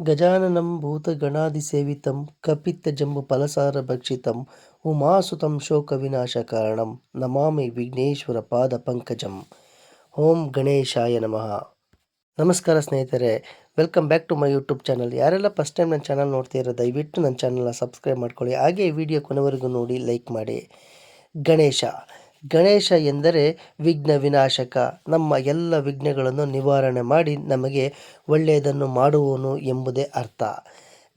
ಗಜಾನನಂ ಭೂತಗಣಾಧಿಸೇವಿತಂ ಕಪಿತ್ತಜಂಬೂಫಲಸಾರಭಕ್ಷಿತಂ ಉಮಾಸುತಂ ಶೋಕವಿನಾಶಕಾರಣಂ ನಮಾಮಿ ವಿಘ್ನೇಶ್ವರ ಪಾದ ಪಂಕಜಂ ಓಂ ಗಣೇಶಾಯ ನಮಃ ನಮಸ್ಕಾರ ಸ್ನೇಹಿತರೆ welcome back to my YouTube channel ಯಾರೆಲ್ಲ ಫಸ್ಟ್ ಟೈಮ್ ನನ್ನ ಚಾನಲ್ ನೋಡ್ತೀರೋ ದಯವಿಟ್ಟು ನನ್ನ ಚಾನಲ್ನ ಸಬ್ಸ್ಕ್ರೈಬ್ ಮಾಡ್ಕೊಳ್ಳಿ. ಹಾಗೆ ವಿಡಿಯೋ ಕೊನೆವರೆಗೂ ನೋಡಿ ಲೈಕ್ ಮಾಡಿ. ಗಣೇಶ ಗಣೇಶ ಎಂದರೆ ವಿಘ್ನ ವಿನಾಶಕ. ನಮ್ಮ ಎಲ್ಲ ವಿಘ್ನಗಳನ್ನು ನಿವಾರಣೆ ಮಾಡಿ ನಮಗೆ ಒಳ್ಳೆಯದನ್ನು ಮಾಡುವನು ಎಂಬುದೇ ಅರ್ಥ.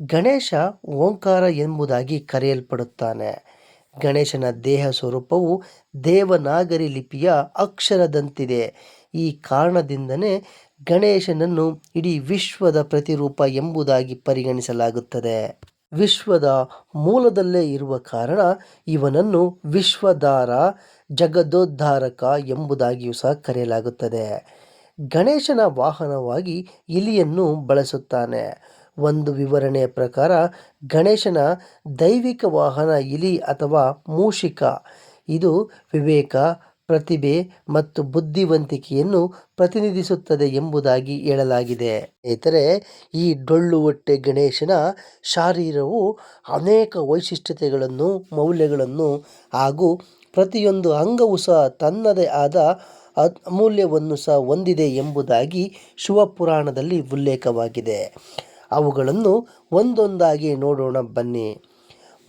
ಗಣೇಶ ಓಂಕಾರ ಎಂಬುದಾಗಿ ಕರೆಯಲ್ಪಡುತ್ತಾನೆ. ಗಣೇಶನ ದೇಹ ಸ್ವರೂಪವು ದೇವನಾಗರಿ ಲಿಪಿಯ ಅಕ್ಷರದಂತಿದೆ. ಈ ಕಾರಣದಿಂದನೇ ಗಣೇಶನನ್ನು ಇಡೀ ವಿಶ್ವದ ಪ್ರತಿರೂಪ ಎಂಬುದಾಗಿ ಪರಿಗಣಿಸಲಾಗುತ್ತದೆ. ವಿಶ್ವದ ಮೂಲದಲ್ಲೇ ಇರುವ ಕಾರಣ ಇವನನ್ನು ವಿಶ್ವಧಾರ ಜಗದೋದ್ಧಾರಕ ಎಂಬುದಾಗಿಯೂ ಸಹ ಕರೆಯಲಾಗುತ್ತದೆ. ಗಣೇಶನ ವಾಹನವಾಗಿ ಇಲಿಯನ್ನು ಬಳಸುತ್ತಾನೆ. ಒಂದು ವಿವರಣೆಯ ಪ್ರಕಾರ, ಗಣೇಶನ ದೈವಿಕ ವಾಹನ ಇಲಿ ಅಥವಾ ಮೂಷಿಕ. ಇದು ವಿವೇಕ, ಪ್ರತಿಭೆ ಮತ್ತು ಬುದ್ಧಿವಂತಿಕೆಯನ್ನು ಪ್ರತಿನಿಧಿಸುತ್ತದೆ ಎಂಬುದಾಗಿ ಹೇಳಲಾಗಿದೆ. ಇತರೆ ಈ ಡೊಳ್ಳು ಹೊಟ್ಟೆ ಗಣೇಶನ ಶಾರೀರವು ಅನೇಕ ವೈಶಿಷ್ಟ್ಯತೆಗಳನ್ನು, ಮೌಲ್ಯಗಳನ್ನು ಹಾಗೂ ಪ್ರತಿಯೊಂದು ಅಂಗವೂ ಸಹ ತನ್ನದೇ ಆದ ಅಮೂಲ್ಯವನ್ನು ಸಹ ಹೊಂದಿದೆ ಎಂಬುದಾಗಿ ಶಿವಪುರಾಣದಲ್ಲಿ ಉಲ್ಲೇಖವಾಗಿದೆ. ಅವುಗಳನ್ನು ಒಂದೊಂದಾಗಿ ನೋಡೋಣ ಬನ್ನಿ.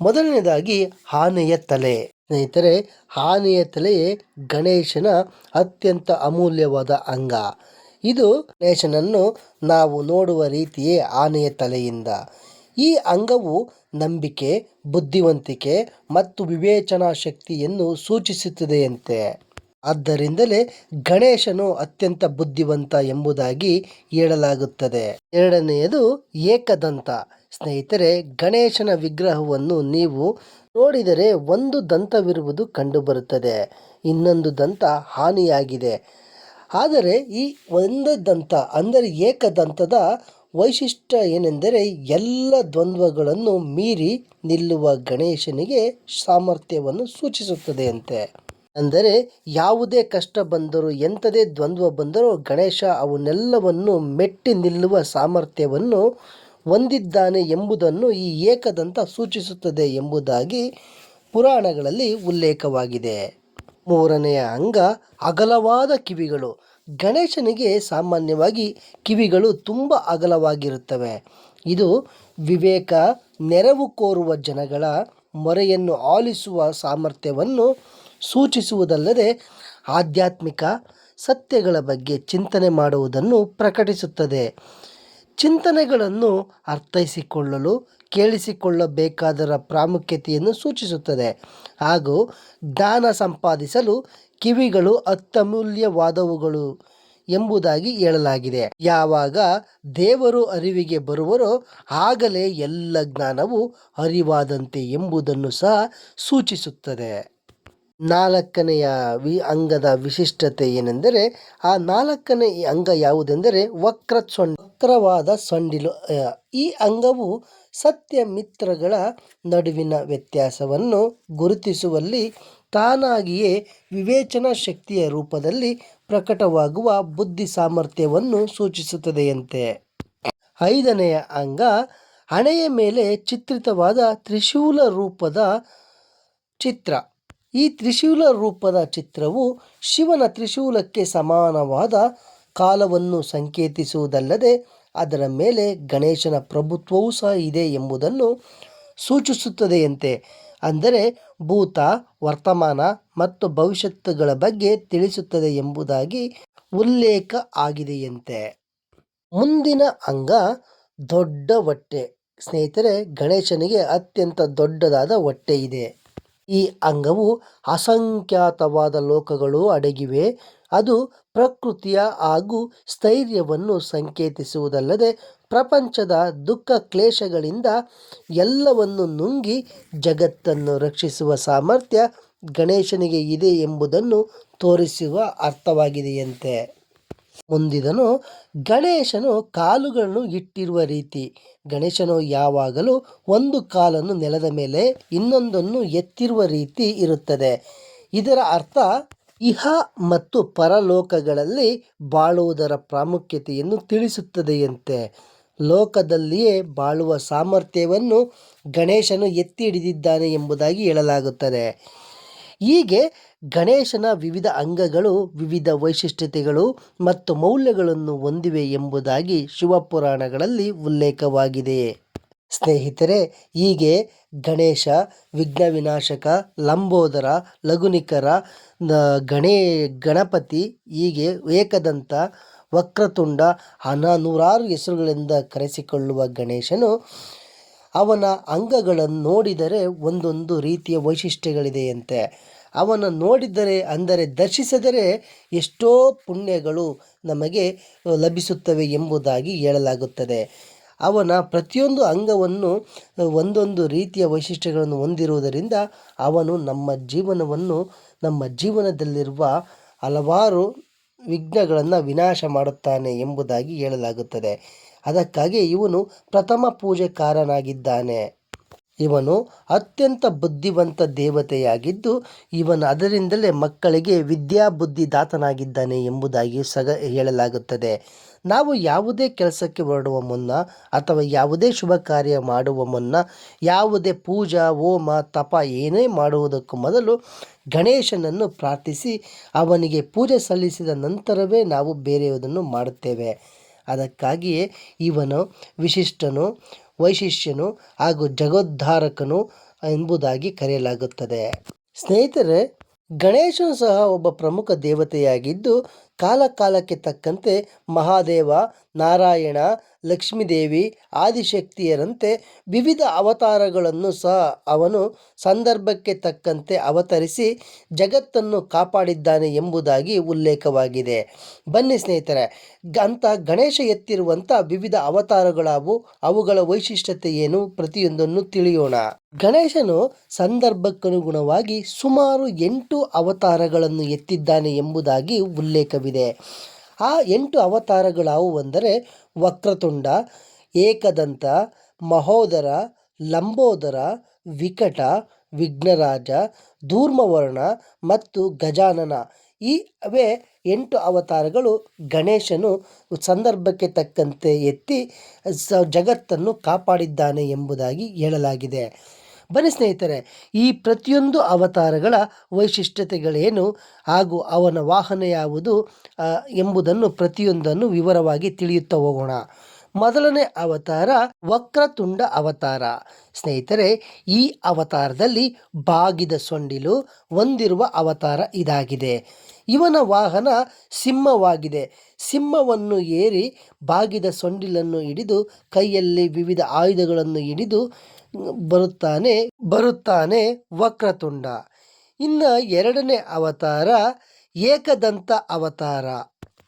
ಮೊದಲನೇದಾಗಿ ಆನೆಯ ತಲೆ. ಸ್ನೇಹಿತರೆ, ಆನೆಯ ತಲೆಯೇ ಗಣೇಶನ ಅತ್ಯಂತ ಅಮೂಲ್ಯವಾದ ಅಂಗ. ಇದು ಗಣೇಶನನ್ನು ನಾವು ನೋಡುವ ರೀತಿಯೇ ಆನೆಯ ತಲೆಯಿಂದ. ಈ ಅಂಗವು ನಂಬಿಕೆ, ಬುದ್ಧಿವಂತಿಕೆ ಮತ್ತು ವಿವೇಚನಾ ಶಕ್ತಿಯನ್ನು ಸೂಚಿಸುತ್ತದೆಯಂತೆ. ಆದ್ದರಿಂದಲೇ ಗಣೇಶನು ಅತ್ಯಂತ ಬುದ್ಧಿವಂತ ಎಂಬುದಾಗಿ ಹೇಳಲಾಗುತ್ತದೆ. ಎರಡನೆಯದು ಏಕದಂತ. ಸ್ನೇಹಿತರೆ, ಗಣೇಶನ ವಿಗ್ರಹವನ್ನು ನೀವು ನೋಡಿದರೆ ಒಂದು ದಂತವಿರುವುದು ಕಂಡುಬರುತ್ತದೆ, ಇನ್ನೊಂದು ದಂತ ಹಾನಿಯಾಗಿದೆ. ಆದರೆ ಈ ಒಂದು ದಂತ, ಅಂದರೆ ಏಕದಂತದ ವೈಶಿಷ್ಟ್ಯ ಏನೆಂದರೆ ಎಲ್ಲ ದ್ವಂದ್ವಗಳನ್ನು ಮೀರಿ ನಿಲ್ಲುವ ಗಣೇಶನಿಗೆ ಸಾಮರ್ಥ್ಯವನ್ನು ಸೂಚಿಸುತ್ತದೆ ಅಂತೆ ಅಂದರೆ ಯಾವುದೇ ಕಷ್ಟ ಬಂದರೂ ಎಂಥದೇ ದ್ವಂದ್ವ ಬಂದರೂ ಗಣೇಶ ಅವನ್ನೆಲ್ಲವನ್ನು ಮೆಟ್ಟಿ ನಿಲ್ಲುವ ಸಾಮರ್ಥ್ಯವನ್ನು ಹೊಂದಿದ್ದಾನೆ ಎಂಬುದನ್ನು ಈ ಏಕದಂತ ಸೂಚಿಸುತ್ತದೆ ಎಂಬುದಾಗಿ ಪುರಾಣಗಳಲ್ಲಿ ಉಲ್ಲೇಖವಾಗಿದೆ. ಮೂರನೆಯ ಅಂಗ ಅಗಲವಾದ ಕಿವಿಗಳು. ಗಣೇಶನಿಗೆ ಸಾಮಾನ್ಯವಾಗಿ ಕಿವಿಗಳು ತುಂಬ ಅಗಲವಾಗಿರುತ್ತವೆ. ಇದು ವಿವೇಕ ನೆರವು ಕೋರುವ ಜನಗಳ ಮೊರೆಯನ್ನು ಆಲಿಸುವ ಸಾಮರ್ಥ್ಯವನ್ನು ಸೂಚಿಸುವುದಲ್ಲದೆ ಆಧ್ಯಾತ್ಮಿಕ ಸತ್ಯಗಳ ಬಗ್ಗೆ ಚಿಂತನೆ ಮಾಡುವುದನ್ನು ಪ್ರಕಟಿಸುತ್ತದೆ. ಚಿಂತನೆಗಳನ್ನು ಅರ್ಥೈಸಿಕೊಳ್ಳಲು ಕೇಳಿಸಿಕೊಳ್ಳಬೇಕಾದರ ಪ್ರಾಮುಖ್ಯತೆಯನ್ನು ಸೂಚಿಸುತ್ತದೆ. ಹಾಗೂ ಜ್ಞಾನ ಸಂಪಾದಿಸಲು ಕಿವಿಗಳು ಅತ್ಯಮೂಲ್ಯವಾದವುಗಳು ಎಂಬುದಾಗಿ ಹೇಳಲಾಗಿದೆ. ಯಾವಾಗ ದೇವರು ಅರಿವಿಗೆ ಬರುವರೋ ಆಗಲೇ ಎಲ್ಲ ಜ್ಞಾನವು ಅರಿವಾದಂತೆ ಎಂಬುದನ್ನು ಸಹ ಸೂಚಿಸುತ್ತದೆ. ನಾಲ್ಕನೆಯ ವಿ ಅಂಗದ ವಿಶಿಷ್ಟತೆ ಏನೆಂದರೆ, ಆ ನಾಲ್ಕನೇ ಅಂಗ ಯಾವುದೆಂದರೆ ವಕ್ರ ವಕ್ರವಾದ ಸೊಂಡಿಲು ಈ ಅಂಗವು ಸತ್ಯ ಮಿತ್ರಗಳ ನಡುವಿನ ವ್ಯತ್ಯಾಸವನ್ನು ಗುರುತಿಸುವಲ್ಲಿ ತಾನಾಗಿಯೇ ವಿವೇಚನಾ ಶಕ್ತಿಯ ರೂಪದಲ್ಲಿ ಪ್ರಕಟವಾಗುವ ಬುದ್ಧಿ ಸಾಮರ್ಥ್ಯವನ್ನು ಸೂಚಿಸುತ್ತದೆಯಂತೆ. ಐದನೆಯ ಅಂಗ, ಹಣೆಯ ಮೇಲೆ ಚಿತ್ರಿತವಾದ ತ್ರಿಶೂಲ ರೂಪದ ಚಿತ್ರ. ಈ ತ್ರಿಶೂಲ ರೂಪದ ಚಿತ್ರವು ಶಿವನ ತ್ರಿಶೂಲಕ್ಕೆ ಸಮಾನವಾದ ಕಾಲವನ್ನು ಸಂಕೇತಿಸುವುದಲ್ಲದೆ ಅದರ ಮೇಲೆ ಗಣೇಶನ ಪ್ರಭುತ್ವವೂ ಸಹ ಇದೆ ಎಂಬುದನ್ನು ಸೂಚಿಸುತ್ತದೆಯಂತೆ. ಅಂದರೆ ಭೂತ, ವರ್ತಮಾನ ಮತ್ತು ಭವಿಷ್ಯತ್ತುಗಳ ಬಗ್ಗೆ ತಿಳಿಸುತ್ತದೆ ಎಂಬುದಾಗಿ ಉಲ್ಲೇಖ ಆಗಿದೆಯಂತೆ. ಮುಂದಿನ ಅಂಗ ದೊಡ್ಡ ಹೊಟ್ಟೆ. ಸ್ನೇಹಿತರೆ, ಗಣೇಶನಿಗೆ ಅತ್ಯಂತ ದೊಡ್ಡದಾದ ಹೊಟ್ಟೆ ಇದೆ. ಈ ಅಂಗವು ಅಸಂಖ್ಯಾತವಾದ ಲೋಕಗಳು ಅಡಗಿವೆ. ಅದು ಪ್ರಕೃತಿಯ ಹಾಗೂ ಸ್ಥೈರ್ಯವನ್ನು ಸಂಕೇತಿಸುವುದಲ್ಲದೆ ಪ್ರಪಂಚದ ದುಃಖ ಕ್ಲೇಶಗಳಿಂದ ಎಲ್ಲವನ್ನು ನುಂಗಿ ಜಗತ್ತನ್ನು ರಕ್ಷಿಸುವ ಸಾಮರ್ಥ್ಯ ಗಣೇಶನಿಗೆ ಇದೆ ಎಂಬುದನ್ನು ತೋರಿಸುವ ಅರ್ಥವಾಗಿದೆಯಂತೆ. ಮುಂದಿದನು, ಗಣೇಶನು ಕಾಲುಗಳನ್ನು ಇಟ್ಟಿರುವ ರೀತಿ. ಗಣೇಶನು ಯಾವಾಗಲೂ ಒಂದು ಕಾಲನ್ನು ನೆಲದ ಮೇಲೆ ಇನ್ನೊಂದನ್ನು ಎತ್ತಿರುವ ರೀತಿ ಇರುತ್ತದೆ. ಇದರ ಅರ್ಥ ಇಹ ಮತ್ತು ಪರಲೋಕಗಳಲ್ಲಿ ಬಾಳುವುದರ ಪ್ರಾಮುಖ್ಯತೆಯನ್ನು ತಿಳಿಸುತ್ತದೆಯಂತೆ. ಲೋಕದಲ್ಲಿಯೇ ಬಾಳುವ ಸಾಮರ್ಥ್ಯವನ್ನು ಗಣೇಶನು ಎತ್ತಿ ಹಿಡಿದಿದ್ದಾನೆ ಎಂಬುದಾಗಿ ಹೇಳಲಾಗುತ್ತದೆ. ಹೀಗೆ ಗಣೇಶನ ವಿವಿಧ ಅಂಗಗಳು, ವಿವಿಧ ವೈಶಿಷ್ಟ್ಯತೆಗಳು ಮತ್ತು ಮೌಲ್ಯಗಳನ್ನು ಹೊಂದಿವೆ ಎಂಬುದಾಗಿ ಶಿವಪುರಾಣಗಳಲ್ಲಿ ಉಲ್ಲೇಖವಾಗಿದೆ. ಸ್ನೇಹಿತರೆ, ಹೀಗೆ ಗಣೇಶ ವಿಘ್ನ ವಿನಾಶಕ ಲಂಬೋದರ ಲಘುನಿಕರ ಗಣೇ, ಗಣಪತಿ, ಹೀಗೆ ಏಕದಂತ ವಕ್ರತುಂಡ ಹನ ನೂರಾರು ಹೆಸರುಗಳಿಂದ ಕರೆಸಿಕೊಳ್ಳುವ ಗಣೇಶನು ಅವನ ಅಂಗಗಳನ್ನು ನೋಡಿದರೆ ಒಂದೊಂದು ರೀತಿಯ ವೈಶಿಷ್ಟ್ಯಗಳಿದೆಯಂತೆ ಅವನ ನೋಡಿದರೆ ಅಂದರೆ ದರ್ಶಿಸಿದರೆ ಎಷ್ಟೋ ಪುಣ್ಯಗಳು ನಮಗೆ ಲಭಿಸುತ್ತವೆ ಎಂಬುದಾಗಿ ಹೇಳಲಾಗುತ್ತದೆ. ಅವನ ಪ್ರತಿಯೊಂದು ಅಂಗವನ್ನು, ಒಂದೊಂದು ರೀತಿಯ ವೈಶಿಷ್ಟ್ಯಗಳನ್ನು ಹೊಂದಿರುವುದರಿಂದ ಅವನು ನಮ್ಮ ಜೀವನವನ್ನು, ನಮ್ಮ ಜೀವನದಲ್ಲಿರುವ ಹಲವಾರು ವಿಘ್ನಗಳನ್ನು ವಿನಾಶ ಮಾಡುತ್ತಾನೆ ಎಂಬುದಾಗಿ ಹೇಳಲಾಗುತ್ತದೆ. ಅದಕ್ಕಾಗಿ ಇವನು ಪ್ರಥಮ ಪೂಜೆಕಾರನಾಗಿದ್ದಾನೆ. ಇವನು ಅತ್ಯಂತ ಬುದ್ಧಿವಂತ ದೇವತೆಯಾಗಿದ್ದು ಇವನು ಅದರಿಂದಲೇ ಮಕ್ಕಳಿಗೆ ವಿದ್ಯಾಬುದ್ಧಿ ದಾತನಾಗಿದ್ದಾನೆ ಎಂಬುದಾಗಿ ಸಗ ಹೇಳಲಾಗುತ್ತದೆ. ನಾವು ಯಾವುದೇ ಕೆಲಸಕ್ಕೆ ಹೊರಡುವ ಮುನ್ನ ಅಥವಾ ಯಾವುದೇ ಶುಭ ಕಾರ್ಯ ಮಾಡುವ ಮುನ್ನ ಯಾವುದೇ ಪೂಜಾ, ಹೋಮ, ತಪ ಏನೇ ಮಾಡುವುದಕ್ಕೂ ಮೊದಲು ಗಣೇಶನನ್ನು ಪ್ರಾರ್ಥಿಸಿ ಅವನಿಗೆ ಪೂಜೆ ಸಲ್ಲಿಸಿದ ನಂತರವೇ ನಾವು ಬೇರೆಯವುದನ್ನು ಮಾಡುತ್ತೇವೆ. ಅದಕ್ಕಾಗಿಯೇ ಇವನು ವಿಶಿಷ್ಟನು ವೈಶಿಷ್ಟ್ಯನು ಹಾಗೂ ಜಗೋದ್ಧಾರಕನು ಎಂಬುದಾಗಿ ಕರೆಯಲಾಗುತ್ತದೆ. ಸ್ನೇಹಿತರೆ ಗಣೇಶನು ಸಹ ಒಬ್ಬ ಪ್ರಮುಖ ದೇವತೆಯಾಗಿದ್ದು ಕಾಲ ಕಾಲಕ್ಕೆ ತಕ್ಕಂತೆ ಮಹಾದೇವ, ನಾರಾಯಣ, ಲಕ್ಷ್ಮೀದೇವಿ ಆದಿಶಕ್ತಿಯರಂತೆ ವಿವಿಧ ಅವತಾರಗಳನ್ನು ಸಹ ಅವನು ಸಂದರ್ಭಕ್ಕೆ ತಕ್ಕಂತೆ ಅವತರಿಸಿ ಜಗತ್ತನ್ನು ಕಾಪಾಡಿದ್ದಾನೆ ಎಂಬುದಾಗಿ ಉಲ್ಲೇಖವಾಗಿದೆ. ಬನ್ನಿ ಸ್ನೇಹಿತರೆ ಅಂತ ಗಣೇಶ ಎತ್ತಿರುವಂಥ ವಿವಿಧ ಅವತಾರಗಳಾವು, ಅವುಗಳ ವೈಶಿಷ್ಟ್ಯತೆ ಏನು ಪ್ರತಿಯೊಂದನ್ನು ತಿಳಿಯೋಣ. ಗಣೇಶನು ಸಂದರ್ಭಕ್ಕನುಗುಣವಾಗಿ ಸುಮಾರು ಎಂಟು ಅವತಾರಗಳನ್ನು ಎತ್ತಿದ್ದಾನೆ ಎಂಬುದಾಗಿ ಉಲ್ಲೇಖವಿದೆ. ಆ ಎಂಟು ಅವತಾರಗಳಾವುವೆಂದರೆ ವಕ್ರತುಂಡ, ಏಕದಂತ, ಮಹೋದರ, ಲಂಬೋದರ, ವಿಕಟ, ವಿಘ್ನರಾಜ, ಧೂರ್ಮವರ್ಣ ಮತ್ತು ಗಜಾನನ. ಈ ಅವೇ ಎಂಟು ಅವತಾರಗಳು ಗಣೇಶನು ಸಂದರ್ಭಕ್ಕೆ ತಕ್ಕಂತೆ ಎತ್ತಿ ಸ ಜಗತ್ತನ್ನು ಕಾಪಾಡಿದ್ದಾನೆ ಎಂಬುದಾಗಿ ಹೇಳಲಾಗಿದೆ. ಬನ್ನಿ ಸ್ನೇಹಿತರೆ, ಈ ಪ್ರತಿಯೊಂದು ಅವತಾರಗಳ ವೈಶಿಷ್ಟ್ಯತೆಗಳೇನು ಹಾಗೂ ಅವನ ವಾಹನ ಯಾವುದು ಎಂಬುದನ್ನು ಪ್ರತಿಯೊಂದನ್ನು ವಿವರವಾಗಿ ತಿಳಿಯುತ್ತಾ ಹೋಗೋಣ. ಮೊದಲನೇ ಅವತಾರ ವಕ್ರತುಂಡ ಅವತಾರ. ಸ್ನೇಹಿತರೆ, ಈ ಅವತಾರದಲ್ಲಿ ಬಾಗಿದ ಸೊಂಡಿಲು ಹೊಂದಿರುವ ಅವತಾರ ಇದಾಗಿದೆ. ಇವನ ವಾಹನ ಸಿಂಹವಾಗಿದೆ. ಸಿಂಹವನ್ನು ಏರಿ ಬಾಗಿದ ಸೊಂಡಿಲನ್ನು ಹಿಡಿದು ಕೈಯಲ್ಲಿ ವಿವಿಧ ಆಯುಧಗಳನ್ನು ಹಿಡಿದು ಬರುತ್ತಾನೆ ಬರುತ್ತಾನೆ ವಕ್ರತುಂಡ. ಇನ್ನು ಎರಡನೇ ಅವತಾರ ಏಕದಂತ ಅವತಾರ.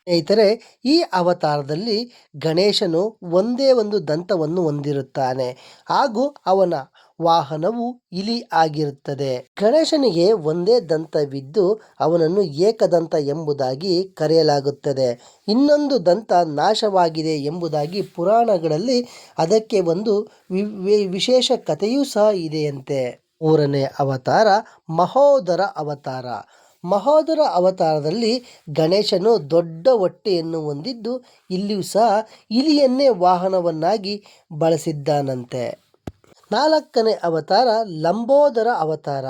ಸ್ನೇಹಿತರೆ, ಈ ಅವತಾರದಲ್ಲಿ ಗಣೇಶನು ಒಂದೇ ಒಂದು ದಂತವನ್ನು ಹೊಂದಿರುತ್ತಾನೆ. ಹಾಗೂ ಅವನ ವಾಹನವು ಇಲಿ ಆಗಿರುತ್ತದೆ. ಗಣೇಶನಿಗೆ ಒಂದೇ ದಂತವಿದ್ದು ಅವನನ್ನು ಏಕದಂತ ಎಂಬುದಾಗಿ ಕರೆಯಲಾಗುತ್ತದೆ. ಇನ್ನೊಂದು ದಂತ ನಾಶವಾಗಿದೆ ಎಂಬುದಾಗಿ ಪುರಾಣಗಳಲ್ಲಿ ಅದಕ್ಕೆ ಒಂದು ವಿಶೇಷ ಕಥೆಯೂ ಸಹ ಇದೆಯಂತೆ. ಮೂರನೇ ಅವತಾರ ಮಹೋದರ ಅವತಾರ. ಮಹೋದರ ಅವತಾರದಲ್ಲಿ ಗಣೇಶನು ದೊಡ್ಡ ಹೊಟ್ಟೆಯನ್ನು ಹೊಂದಿದ್ದು ಇಲ್ಲಿಯೂ ಸಹ ಇಲಿಯನ್ನೇ ವಾಹನವನ್ನಾಗಿ ಬಳಸಿದ್ದಾನಂತೆ. ನಾಲ್ಕನೇ ಅವತಾರ ಲಂಬೋದರ ಅವತಾರ.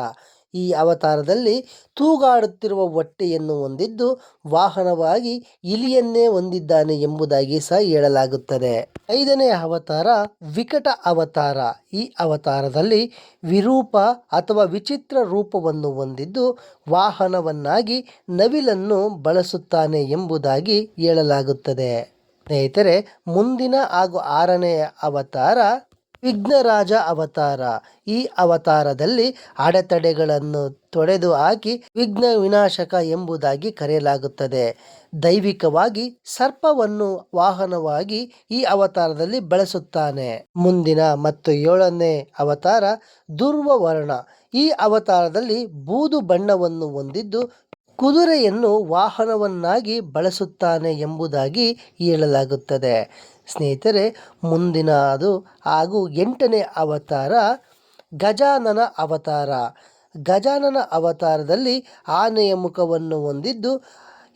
ಈ ಅವತಾರದಲ್ಲಿ ತೂಗಾಡುತ್ತಿರುವ ಹೊಟ್ಟೆಯನ್ನು ಹೊಂದಿದ್ದು ವಾಹನವಾಗಿ ಇಲಿಯನ್ನೇ ಹೊಂದಿದ್ದಾನೆ ಎಂಬುದಾಗಿ ಸಹ ಹೇಳಲಾಗುತ್ತದೆ. ಐದನೇ ಅವತಾರ ವಿಕಟ ಅವತಾರ. ಈ ಅವತಾರದಲ್ಲಿ ವಿರೂಪ ಅಥವಾ ವಿಚಿತ್ರ ರೂಪವನ್ನು ಹೊಂದಿದ್ದು ವಾಹನವನ್ನಾಗಿ ನವಿಲನ್ನು ಬಳಸುತ್ತಾನೆ ಎಂಬುದಾಗಿ ಹೇಳಲಾಗುತ್ತದೆ. ಸ್ನೇಹಿತರೆ, ಮುಂದಿನ ಹಾಗೂ ಆರನೇ ಅವತಾರ ವಿಘ್ನರಾಜ ಅವತಾರ. ಈ ಅವತಾರದಲ್ಲಿ ಅಡೆತಡೆಗಳನ್ನು ತೊಡೆದು ಹಾಕಿ ವಿಘ್ನ ವಿನಾಶಕ ಎಂಬುದಾಗಿ ಕರೆಯಲಾಗುತ್ತದೆ. ದೈವಿಕವಾಗಿ ಸರ್ಪವನ್ನು ವಾಹನವಾಗಿ ಈ ಅವತಾರದಲ್ಲಿ ಬಳಸುತ್ತಾನೆ. ಮುಂದಿನ ಮತ್ತು ಏಳನೇ ಅವತಾರ ದುರ್ವವರ್ಣ. ಈ ಅವತಾರದಲ್ಲಿ ಬೂದು ಬಣ್ಣವನ್ನು ಹೊಂದಿದ್ದು ಕುದುರೆಯನ್ನು ವಾಹನವನ್ನಾಗಿ ಬಳಸುತ್ತಾನೆ ಎಂಬುದಾಗಿ ಹೇಳಲಾಗುತ್ತದೆ. ಸ್ನೇಹಿತರೆ, ಮುಂದಿನ ಅದು ಹಾಗೂ ಎಂಟನೇ ಅವತಾರ ಗಜಾನನ ಅವತಾರ. ಗಜಾನನ ಅವತಾರದಲ್ಲಿ ಆನೆಯ ಮುಖವನ್ನು ಹೊಂದಿದ್ದು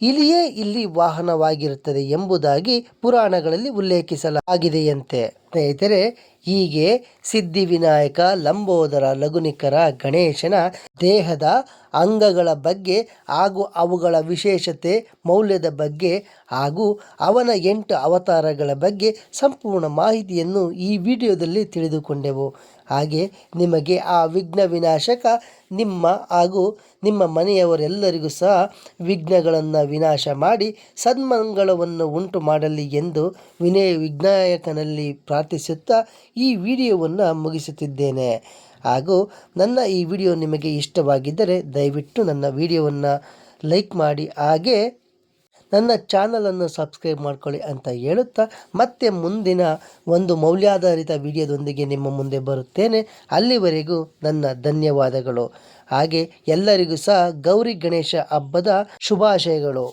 ಇಲಿಯೇ ಇಲ್ಲಿ ವಾಹನವಾಗಿರುತ್ತದೆ ಎಂಬುದಾಗಿ ಪುರಾಣಗಳಲ್ಲಿ ಉಲ್ಲೇಖಿಸಲಾಗಿದೆಯಂತೆ. ಸ್ನೇಹಿತರೆ, ಹೀಗೆ ಸಿದ್ಧಿವಿನಾಯಕ ಲಂಬೋದರ ಲಘುನಿಕರ ಗಣೇಶನ ದೇಹದ ಅಂಗಗಳ ಬಗ್ಗೆ ಹಾಗೂ ಅವುಗಳ ವಿಶೇಷತೆ, ಮೌಲ್ಯದ ಬಗ್ಗೆ ಹಾಗೂ ಅವನ ಎಂಟು ಅವತಾರಗಳ ಬಗ್ಗೆ ಸಂಪೂರ್ಣ ಮಾಹಿತಿಯನ್ನು ಈ ವಿಡಿಯೋದಲ್ಲಿ ತಿಳಿದುಕೊಂಡೆವು. ಹಾಗೆ ನಿಮಗೆ ಆ ವಿಘ್ನ ವಿನಾಶಕ ನಿಮ್ಮ ಹಾಗೂ ನಿಮ್ಮ ಮನೆಯವರೆಲ್ಲರಿಗೂ ಸಹ ವಿಘ್ನಗಳನ್ನು ವಿನಾಶ ಮಾಡಿ ಸನ್ಮಂಗಳವನ್ನು ಉಂಟು ಮಾಡಲಿ ಎಂದು ವಿನಯ ವಿಘ್ನಾಯಕನಲ್ಲಿ ಪ್ರಾರ್ಥಿಸುತ್ತಾ ಈ ವಿಡಿಯೋವನ್ನು ಮುಗಿಸುತ್ತಿದ್ದೇನೆ. ಹಾಗೂ ನನ್ನ ಈ ವಿಡಿಯೋ ನಿಮಗೆ ಇಷ್ಟವಾಗಿದ್ದರೆ ದಯವಿಟ್ಟು ನನ್ನ ವಿಡಿಯೋವನ್ನು ಲೈಕ್ ಮಾಡಿ, ಹಾಗೆ ನನ್ನ ಚಾನಲನ್ನು ಸಬ್ಸ್ಕ್ರೈಬ್ ಮಾಡ್ಕೊಳ್ಳಿ ಅಂತ ಹೇಳುತ್ತಾ ಮತ್ತೆ ಮುಂದಿನ ಒಂದು ಮೌಲ್ಯಾಧಾರಿತ ವಿಡಿಯೋದೊಂದಿಗೆ ನಿಮ್ಮ ಮುಂದೆ ಬರುತ್ತೇನೆ. ಅಲ್ಲಿವರೆಗೂ ನನ್ನ ಧನ್ಯವಾದಗಳು. ಹಾಗೆ ಎಲ್ಲರಿಗೂ ಸಹ ಗೌರಿ ಗಣೇಶ ಹಬ್ಬದ ಶುಭಾಶಯಗಳು.